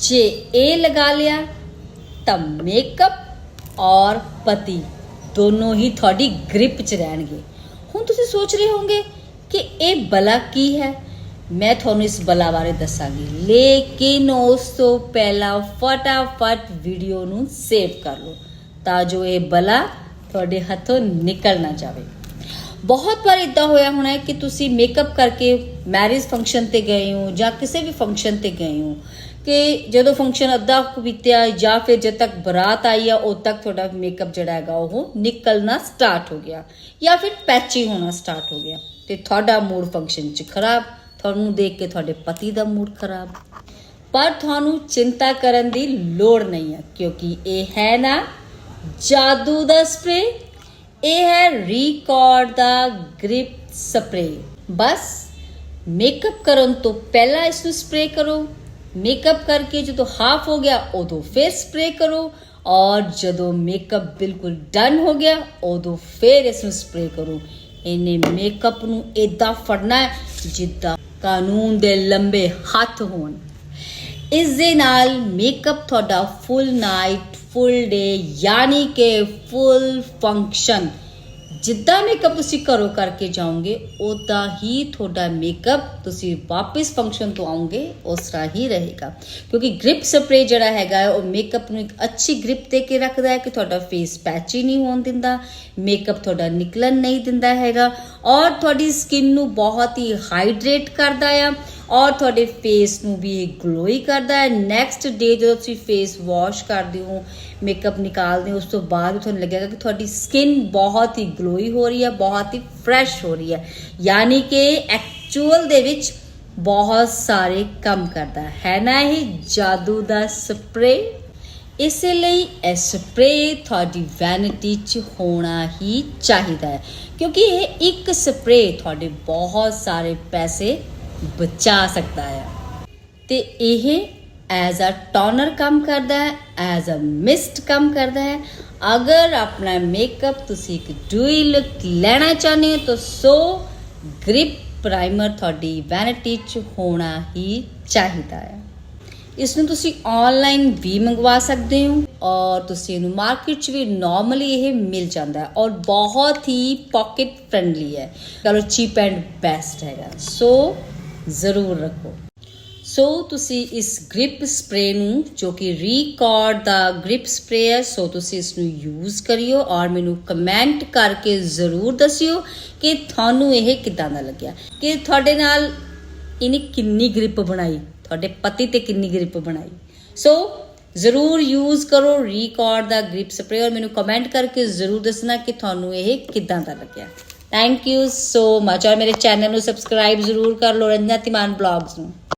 ਜੇ ਇਹ ਲਗਾ ਲਿਆ, ਤਾਂ ਮੇਕਅਪ ਔਰ ਪਤੀ ਦੋਨੋਂ ਹੀ ਤੁਹਾਡੀ ਗ੍ਰਿਪ 'ਚ ਰਹਿਣਗੇ। ਹੁਣ ਤੁਸੀਂ ਸੋਚ ਰਹੇ ਹੋਵੋਗੇ ਕਿ ਇਹ ਬਲਾ ਕੀ ਹੈ? ਮੈਂ ਤੁਹਾਨੂੰ ਇਸ ਬਲਾ ਬਾਰੇ ਦੱਸਾਂਗੀ। ਲੇਕਿਨ ਉਸ ਤੋਂ ਪਹਿਲਾਂ ਫਟਾਫਟ ਵੀਡੀਓ ਨੂੰ ਸੇਵ ਕਰ ਲਓ, ਤਾਂ ਜੋ ਇਹ ਬਲਾ ਤੁਹਾਡੇ ਹੱਥੋਂ ਨਿਕਲ ਨਾ ਜਾਵੇ। ਬਹੁਤ ਵਾਰ ਇਦਾਂ ਹੋਇਆ ਹੋਣਾ ਕਿ ਤੁਸੀਂ ਮੇਕਅਪ ਕਰਕੇ ਮੈਰਿਜ ਫੰਕਸ਼ਨ ਤੇ ਗਏ ਹੋ ਜਾਂ ਕਿਸੇ ਵੀ ਫੰਕਸ਼ਨ ਤੇ ਗਏ ਹੋ ਕਿ ਜਦੋਂ ਫੰਕਸ਼ਨ ਅੱਧਾ ਬੀਤਿਆ ਜਾਂ ਫਿਰ ਜਦ ਤੱਕ ਬਰਾਤ ਆਈ ਆ, ਉਦ ਤੱਕ ਤੁਹਾਡਾ ਮੇਕਅਪ ਜਿਹੜਾ ਹੈਗਾ ਉਹ ਨਿਕਲਣਾ ਸਟਾਰਟ ਹੋ ਗਿਆ ਜਾਂ ਫਿਰ ਪੈਚੀ ਹੋਣਾ ਸਟਾਰਟ ਹੋ ਗਿਆ ਤੇ ਤੁਹਾਡਾ ਮੂਡ ਫੰਕਸ਼ਨ 'ਚ ਖਰਾਬ, ਤੁਹਾਨੂੰ ਦੇਖ ਕੇ ਤੁਹਾਡੇ ਪਤੀ ਦਾ ਮੂਡ ਖਰਾਬ। ਪਰ ਤੁਹਾਨੂੰ ਚਿੰਤਾ ਕਰਨ ਦੀ ਲੋੜ ਨਹੀਂ ਹੈ ਕਿਉਂਕਿ ਇਹ ਹੈ ਨਾ ਜਾਦੂ ਦਾ ਸਪਰੇ ਇਹ ਹੈ ਰਿਕਾਰਡ ਦਾ ਗ੍ਰਿਪ ਸਪਰੇ ਬਸ ਮੇਕਅਪ ਕਰਨ ਤੋਂ ਪਹਿਲਾਂ ਇਸ ਨੂੰ ਸਪਰੇ ਕਰੋ। ਮੇਕਅਪ ਕਰਕੇ ਜਦੋਂ ਹਾਫ ਹੋ ਗਿਆ, ਉਦੋਂ ਫਿਰ ਸਪਰੇ ਕਰੋ। ਔਰ ਜਦੋਂ ਮੇਕਅਪ ਬਿਲਕੁਲ ਡਨ ਹੋ ਗਿਆ, ਉਦੋਂ ਫਿਰ ਇਸ ਨੂੰ ਸਪਰੇ ਕਰੋ। ਇਹਨੇ ਮੇਕਅਪ ਨੂੰ ਇਦਾਂ ਫੜਨਾ ਹੈ ਜਿੱਦਾਂ ਕਾਨੂੰਨ ਦੇ ਲੰਬੇ ਹੱਥ ਹੋਣ। ਇਸ ਦੇ ਨਾਲ ਮੇਕਅਪ ਤੁਹਾਡਾ ਫੁੱਲ ਨਾਈਟ ਫੁੱਲ ਡੇ ਯਾਨੀ ਕਿ ਫੁੱਲ ਫੰਕਸ਼ਨ ਜਿੱਦਾਂ ਮੇਕਅਪ ਤੁਸੀਂ ਘਰੋਂ ਕਰਕੇ ਜਾਓਗੇ ਉਦਾਂ ਹੀ ਤੁਹਾਡਾ ਮੇਕਅਪ ਤੁਸੀਂ ਵਾਪਸ ਫੰਕਸ਼ਨ ਤੋਂ ਆਉਂਗੇ ਉਸ ਤਰ੍ਹਾਂ ਹੀ ਰਹੇਗਾ। ਕਿਉਂਕਿ ਗ੍ਰਿਪ ਸਪਰੇ ਜਿਹੜਾ ਹੈਗਾ, ਉਹ ਮੇਕਅਪ ਨੂੰ ਇੱਕ ਅੱਛੀ ਗ੍ਰਿਪ ਦੇ ਕੇ ਰੱਖਦਾ ਹੈ ਕਿ ਤੁਹਾਡਾ ਫੇਸ ਪੈਚੀ ਨਹੀਂ ਹੋਣ ਦਿੰਦਾ ਮੇਕਅਪ ਤੁਹਾਡਾ ਨਿਕਲਣ ਨਹੀਂ ਦਿੰਦਾ ਹੈਗਾ, ਔਰ ਤੁਹਾਡੀ ਸਕਿਨ ਨੂੰ ਬਹੁਤ ਹੀ ਹਾਈਡਰੇਟ ਕਰਦਾ ਆ। ਔਰ ਤੁਹਾਡੇ ਫੇਸ ਨੂੰ ਵੀ ਇਹ ਗਲੋਈ ਕਰਦਾ ਹੈ। ਨੈਕਸਟ ਡੇ ਜਦੋਂ ਤੁਸੀਂ ਫੇਸ ਵਾਸ਼ ਕਰਦੇ ਹੋ ਮੇਕਅਪ ਨਿਕਾਲਦੇ ਹੋ, ਉਸ ਤੋਂ ਬਾਅਦ ਤੁਹਾਨੂੰ ਲੱਗੇਗਾ ਕਿ ਤੁਹਾਡੀ ਸਕਿਨ ਬਹੁਤ ਹੀ ਗਲੋਈ ਹੋ ਰਹੀ ਹੈ, ਬਹੁਤ ਹੀ ਫਰੈਸ਼ ਹੋ ਰਹੀ ਹੈ। ਯਾਨੀ ਕਿ ਐਕਚੁਅਲ ਦੇ ਵਿੱਚ ਬਹੁਤ ਸਾਰੇ ਕੰਮ ਕਰਦਾ ਹੈ। ਹੈ ਨਾ ਇਹ ਜਾਦੂ ਦਾ ਸਪਰੇ ਇਸੇ ਲਈ ਇਹ ਸਪਰੇ ਤੁਹਾਡੀ ਵੈਨਿਟੀ 'ਚ ਹੋਣਾ ਹੀ ਚਾਹੀਦਾ ਹੈ। ਕਿਉਂਕਿ ਇਹ ਇੱਕ ਸਪਰੇ ਤੁਹਾਡੇ ਬਹੁਤ ਸਾਰੇ ਪੈਸੇ ਬਚਾ ਸਕਦਾ ਹੈ। ਤੇ ਇਹ ਐਜ਼ ਅ ਟੋਨਰ ਕੰਮ ਕਰਦਾ ਹੈ ਐਜ਼ ਅ ਮਿਸਟ ਕੰਮ ਕਰਦਾ ਹੈ। ਅਗਰ ਆਪਣਾ ਮੇਕਅਪ ਤੁਸੀਂ ਇੱਕ ਡੂਈ ਲੁੱਕ ਲੈਣਾ ਚਾਹੁੰਦੇ ਹੋ, ਤਾਂ ਸੋ ਗ੍ਰਿਪ ਪ੍ਰਾਈਮਰ ਤੁਹਾਡੀ ਵੈਨਿਟੀ 'ਚ ਹੋਣਾ ਹੀ ਚਾਹੀਦਾ ਹੈ। ਇਸ ਨੂੰ ਤੁਸੀਂ ਆਨਲਾਈਨ ਵੀ ਮੰਗਵਾ ਸਕਦੇ ਹੋ ਔਰ ਤੁਸੀਂ ਇਹਨੂੰ ਮਾਰਕੀਟ 'ਚ ਵੀ ਨਾਰਮਲੀ ਇਹ ਮਿਲ ਜਾਂਦਾ ਹੈ ਔਰ ਬਹੁਤ ਹੀ ਪਾਕਟ ਫ੍ਰੈਂਡਲੀ ਹੈ। ਚਲੋ ਚੀਪ ਐਂਡ ਬੈਸਟ ਹੈਗਾ। ਸੋ ਜ਼ਰੂਰ ਰੱਖੋ। ਸੋ ਤੁਸੀਂ ਇਸ ਗ੍ਰਿਪ ਸਪਰੇ ਨੂੰ, ਜੋ ਕਿ ਰੀਕਾਰਡ ਦਾ ਗ੍ਰਿਪ ਸਪਰੇ ਹੈ, ਸੋ ਤੁਸੀਂ ਇਸ ਨੂੰ ਯੂਜ਼ ਕਰਿਓ ਔਰ ਮੈਨੂੰ ਕਮੈਂਟ ਕਰਕੇ ਜ਼ਰੂਰ ਦੱਸਿਓ ਕਿ ਤੁਹਾਨੂੰ ਇਹ ਕਿੱਦਾਂ ਦਾ ਲੱਗਿਆ। ਕਿ ਤੁਹਾਡੇ ਨਾਲ ਇਹਨੇ ਕਿੰਨੀ ਗ੍ਰਿਪ ਬਣਾਈ? ਤੁਹਾਡੇ ਪਤੀ ਤੇ ਕਿੰਨੀ ਗ੍ਰਿਪ ਬਣਾਈ? ਸੋ ਜ਼ਰੂਰ ਯੂਜ਼ ਕਰੋ ਰੀਕਾਰਡ ਦਾ ਗ੍ਰਿਪ ਸਪਰੇ ਔਰ ਮੈਨੂੰ ਕਮੈਂਟ ਕਰਕੇ ਜ਼ਰੂਰ ਦੱਸਣਾ ਕਿ ਤੁਹਾਨੂੰ ਇਹ ਕਿੱਦਾਂ ਦਾ ਲੱਗਿਆ। ਥੈਂਕ ਯੂ ਸੋ ਮਚ ਔਰ ਮੇਰੇ ਚੈਨਲ ਨੂੰ ਸਬਸਕ੍ਰਾਈਬ ਜ਼ਰੂਰ ਕਰ ਲਓ ਰੰਜਨਾ ਤਿਮਾਨ ਬਲੌਗਸ ਨੂੰ।